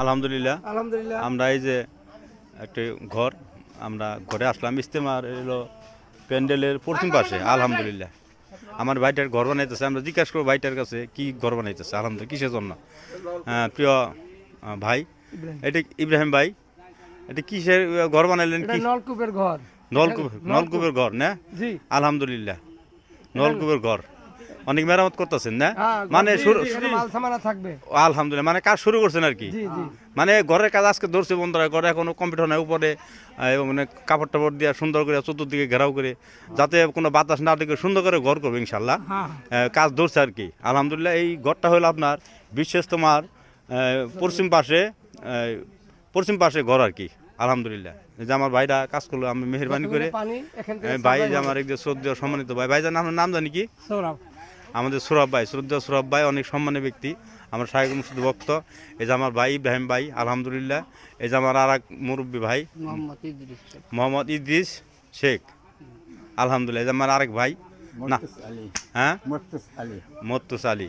আলহামদুলিল্লাহ। আলহামদুলিল্লাহ। আমরা এই যে একটি ঘর আমরা ঘরে আসলাম। ইস্তেমার এলো প্যান্ডেলের পশ্চিম পাশে। আলহামদুলিল্লাহ। আমার ভাইটার ঘর বানাইতেছে। আমরা জিজ্ঞাসা করব ভাইটার কাছে কি ঘর বানাইতেছে? আলহামদুলিল্লাহ কিসের জন্য? প্রিয় ভাই এটা ইব্রাহিম ভাই এটা কিসের ঘর বানাইলেন? কি? নলকূপের ঘর। নলকূপ নলকূপের ঘর না? জি। আলহামদুলিল্লাহ। নলকূপের ঘর। অনেক মেরামত করতেছেন না? হ্যাঁ মানে আলহামদুলিল্লাহ মানে কাজ শুরু করছেন আর কি। মানে ঘরের কাজ আজকে ধরছে বন্ধুরা ঘরে এখনও কম্পিউটার নাই উপরে মানে কাপড় টাপড় দিয়ে সুন্দর করে চতুর্দিকে ঘেরাও করে যাতে কোনো বাতাস না ঢুকে সুন্দর করে ঘর করবে ইনশাল্লাহ। হ্যাঁ। কাজ ধরছে আর কি। আলহামদুলিল্লাহ এই ঘরটা হলো আপনার বিশেষ তোমার পশ্চিম পাশে পশ্চিম পাশে ঘর আর কি আলহামদুলিল্লাহ। যে আমার ভাইরা কাজ করল আমি মেহরবানি করে ভাই যে আমার একজন শ্রদ্ধেয় সম্মানিত ভাই ভাইজান আপনার নাম জানি কি? সৌরভ। আমাদের সুরভ ভাই শ্রদ্ধা সুরভ ভাই অনেক সম্মানের ব্যক্তি। আমার শাহেক মুর্শিদ ভক্ত। এই যে আমার ভাই ইব্রাহিম ভাই আলহামদুলিল্লাহ। এই যে আমার আর এক মুরব্বী ভাই মোহাম্মদ ইদ্রিস শেখ। আলহামদুলিল্লাহ এই যে আমার আরেক ভাই। না। হ্যাঁ? মোর্তুস আলী।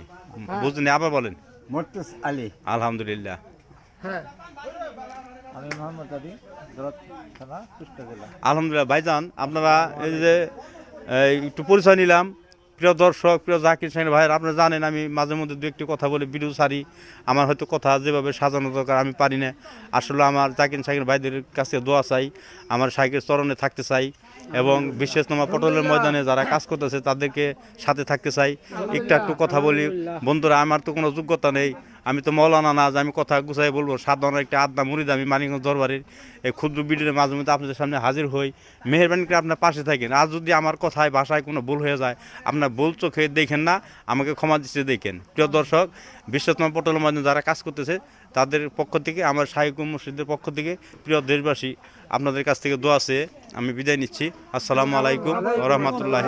বুঝলেন আবার বলেন। মোর্তুস আলী। আলহামদুলিল্লাহ। হ্যাঁ। আমি মোহাম্মদ আলী আলহামদুলিল্লাহ ভাইজান আপনারা এই যে একটু পরিচয় নিলাম। প্রিয় দর্শক, প্রিয় জাকির সাইন ভাইয়ের আপনারা জানেন আমি মাঝে মধ্যে দু একটি কথা বলে ভিডিও সারি আমার হয়তো কথা যেভাবে সাজানো দরকার আমি পারি না। আসলে আমার জাকির সাইকেল ভাইদের কাছে দোয়া চাই, আমার সাইকেল চরণে থাকতে চাই এবং বিশেষ তোমার পটলের ময়দানে যারা কাজ করতেছে তাদেরকে সাথে থাকতে চাই। একটু একটু কথা বলি। বন্ধুরা, আমার তো কোনো যোগ্যতা নেই। আমি তো মৌলানা না, যে আমি কথা গুছাই বলব, সাধারণ একটা আদনা মুড়িদ আমি মানিকগঞ্জ দরবারের এই ক্ষুদ্র ভিডিওর মাঝে মধ্যে আপনাদের সামনে হাজির হই। মেহরবানি করে আপনার পাশে থাকেন। আর যদি আমার কথায়, ভাষায় কোনো ভুল হয়ে যায়, আপনার ভুল চোখে দেখেন না, আমাকে ক্ষমা দৃষ্টিতে দেখেন। প্রিয় দর্শক বিশ্বতম পটল মাধ্যমে যারা কাজ করতেছে, তাদের পক্ষ থেকে, আমার শাহিক মসজিদের পক্ষ থেকে, প্রিয় দেশবাসী, আপনাদের কাছ থেকে দোয়া আছে। আমি বিদায় নিচ্ছি। আসসালামু আলাইকুম রহমতুল্লাহ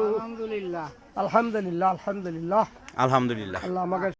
আলহামদুলিল্লাহ। আলহামদুলিল্লাহ। আলহামদুলিল্লাহ। আলহামদুলিল্লাহ